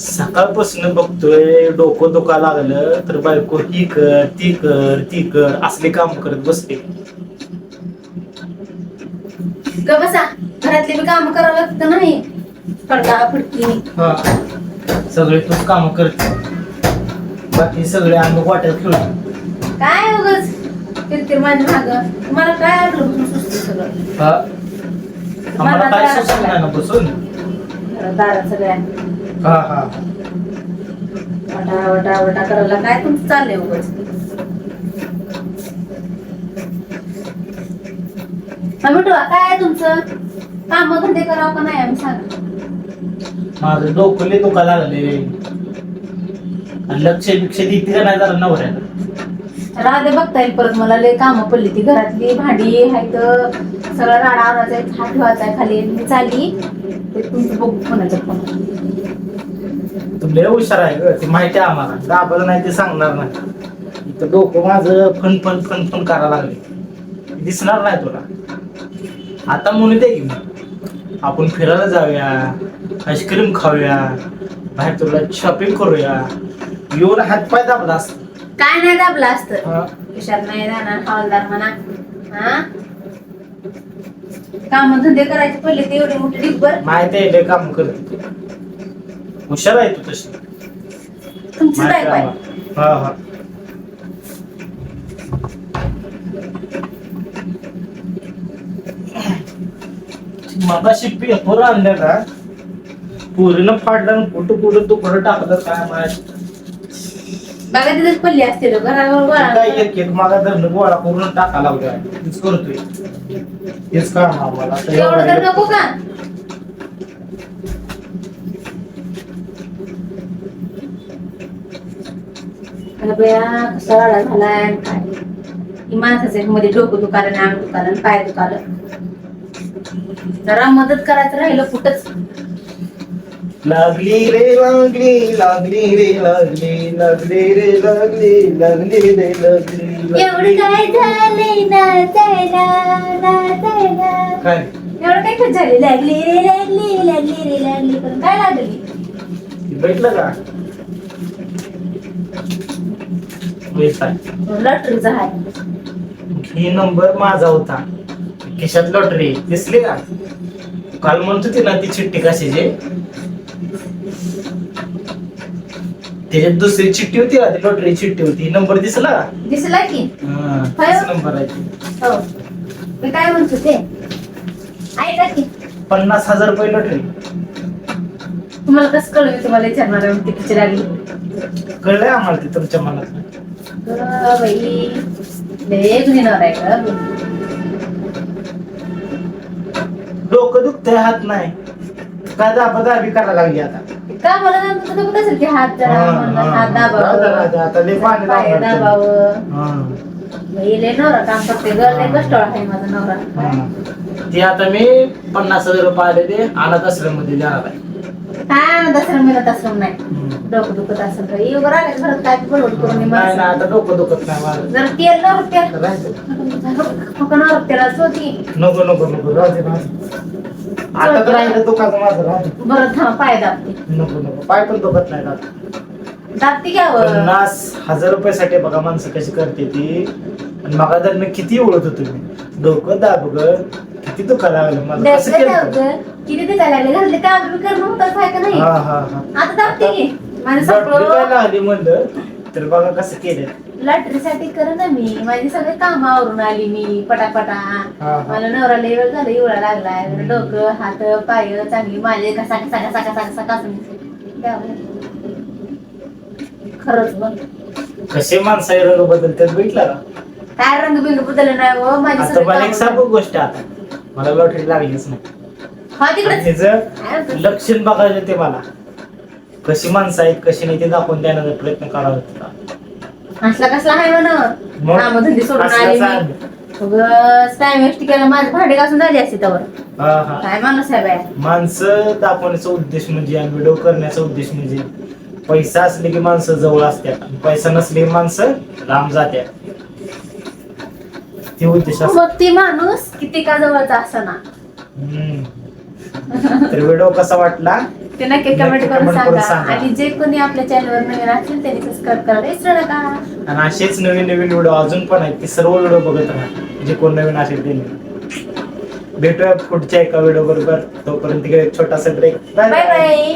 सकाळपासून बघतोय डोकं दुखा लागलं तर बायको ही कर ती कर ती कर असले काम करत बसते. ग बसा घरातली बी काम करावं लागतं नाही फडकी हा. सगळे तूच काम करते. बाकी सगळे अंग वाट्यात खेळून काय उगच किरकिर माझ्या माग. तुम्हाला काय आठवलं सगळं? हा. आम्हाला काय नाही ना बसून? घरात दारात सगळ्या. हा हा. वटा वटा वटा करायला काय तुमचं चाललंय उगच. मग मिठू काय आहे तुमचं? काम धंदे करावं का नाही आम्ही सांगा. माझं डोकं लय दुखा लागले आणि लक्ष बिक्ष देते का नाही जरा नवऱ्याला? राधे बघता येईल परत. मला लय कामं पडली ती घरातली. भांडी आहेत सगळं राडा आणायचा आहे हात ठेवायचा आहे खाली. मी चालली. ते तुमचं बघू कोणाच्या पण. तू लय हुशार आहे ग. ती माहिती आहे आम्हाला. दाबलं नाही ते सांगणार नाही. इथं डोकं माझं फन फन फन फन करायला लागले दिसणार नाही तुला. आता म्हणू दे की मग. आपण फिरायला जाऊया आईस्क्रीम खाऊया बाहेर तुला शॉपिंग करूया. येऊन हातपाय दाबला असतो. काय नाही दाबलं असतं. विचार नाही राहणार हवालदार म्हणा. हा? काम धंदे करायचे पहिले ते एवढे मोठे डिब्बर माहिती आहे लय काम करते तू. हुशार आहे तू तशी. तुमची माहिती आहे. हा हा. मगाशी पेपर आणले का पोरीनं फाडलं आणि कुठं कुठं तुकडं टाकलं काय माहीत. बघा तिथेच पडली असते लोक घरावर काय गोळा एक एक मागा धरणं गोळा करून टाका लावल्या तीच करतोय. काम आम्हाला आता एवढं तर एवढं- नको का? अरे बया कसा झालाय आणि काय? ही माणसाच्या मध्ये डोकं दुखालं अंग दुखालं आणि पाय दुखालं. जरा मदत करायचं राहिलं कुठंच. लागली रे लागली लागली रे लागली लागली रे लागली लागली रे लागली एवढं. काय झालंय नाचायला नाचायला काय? एवढं काय खत झाली? लागली रे लागली लागली रे लागली. पण काय लागली? ते भेटलं का. लॉटरीचा ही नंबर माझा होता. खिशात लॉटरी. दिसली का? काल म्हणत होती ना ती चिठ्ठी कशाची? त्याच्यात दुसरी चिठ्ठी होती का ती लॉटरी चिठ्ठी होती. नंबर दिसला? का? दिसला की. हा, तीच हो? नंबर आहे ती. हो. मी काय म्हणतो ते ऐका की. पन्नास हजार रुपये लॉटरी तुम्हाला कसं कळलं मी तुम्हाला विचारणार आहे? ती किती लागली कळलंय आम्हाला ते तुमच्या मनात. ग बाई. लय गुन्हेगार आहे ग. डोकं दुखतंय हात नाही. काय दाबा दाबी करायला लागली आता. का नंतर दुखत असेल की हात जरा म्हणलं, हा. हात राहू दे, राहू दे. आता लय दाबावं पाणी पाय. दाबावं लय नवरा काम करते ग लय कष्ट आहे माझा नवरा. ते आता मी पन्नास हजार रुपये आले ते अनाथ आश्रममध्ये देणार आहे काय दसरा मिळत असं नाही. डोकं दुखत असेल तर येऊ राहिले घरात काय बडबड करून नाही माणसं. आता डोकं दुखत नाही माझं जर तेल नवर तेल राहते. फकणार तेलाच होती नको नको नको राहते राहते आता तर राहिलं दुखाचं माझं राहते बरं थांब पाय दाबते. नको नको पाय पण दुखत नाही राहत दाबते घ्यावं पन्नास हजार रुपयासाठी बघा माणसं कशी करते ती. आणि मगा तर मी किती ओळख होतो मी डोकं दाब ग किती दुखायला लागलं माझं कसं केलं. किती लागले? काम बी करणं होतं काय का नाही? हा हा हा. आता दाबते की? माझं काय सगळं लागली म्हणलं तर बघा कसं केलं लॉटरीसाठी कर ना मी. माझी सगळे काम आवरून आली मी पटापटा. हा. मला नवरा लय वेळ झालं एवढा लागलाय. डोकं हात पाय चांगली माझे कसा कसा कसा कसा कसा कासून द्यावं. खरंच बघ. कसे माणसं आहे रंग बदलतात भेटला का? काय रंग बिंग बदललं नाही हो माझी आता सगळी मला एक कामं- सांगू गोष्ट आता. मला लॉटरी लागलीच नाही. हा तिकडे. लक्षण बघायचं ते मला. कशी माणसं आहेत कशी नाही ते दाखवून देण्याचा प्रयत्न करावा होता असला कसला आहे म्हणा? मग? कामधंदे सोडून असलाच आली. मी. उगाच टाइम वेस्ट केला. माझे भांडे घासून झाली असते त्यावर हा हा. काय माणूस आहे बाय? माणसं दाखवण्याचा उद्देश म्हणजे आणि व्हिडिओ करण्याचा उद्देश म्हणजे पैसा असले की माणसं जवळ असतात. आणि पैसा नसले की माणसं लांब जातात. ते उद्देश असतो. मग ती माणूस किती का जवळचा असना हम्म. तर व्हिडिओ कसा वाटला? ते नक्की कमेंट करून comment करून सांगा. सांगा. आणि जे कोणी आपल्या चॅनलवर नवीन असेल त्यांनी सबस्क्राईब करायला विसरू नका आणि असेच नवीन नवीन व्हिडिओ अजून पण आहेत ते सर्व व्हिडिओ बघत राहा. जे कोण नवीन असेल त्यांनी. भेटूया पुढच्या एका व्हिडिओ बरोबर. तोपर्यंत एक छोटासा ब्रेक बाय बाय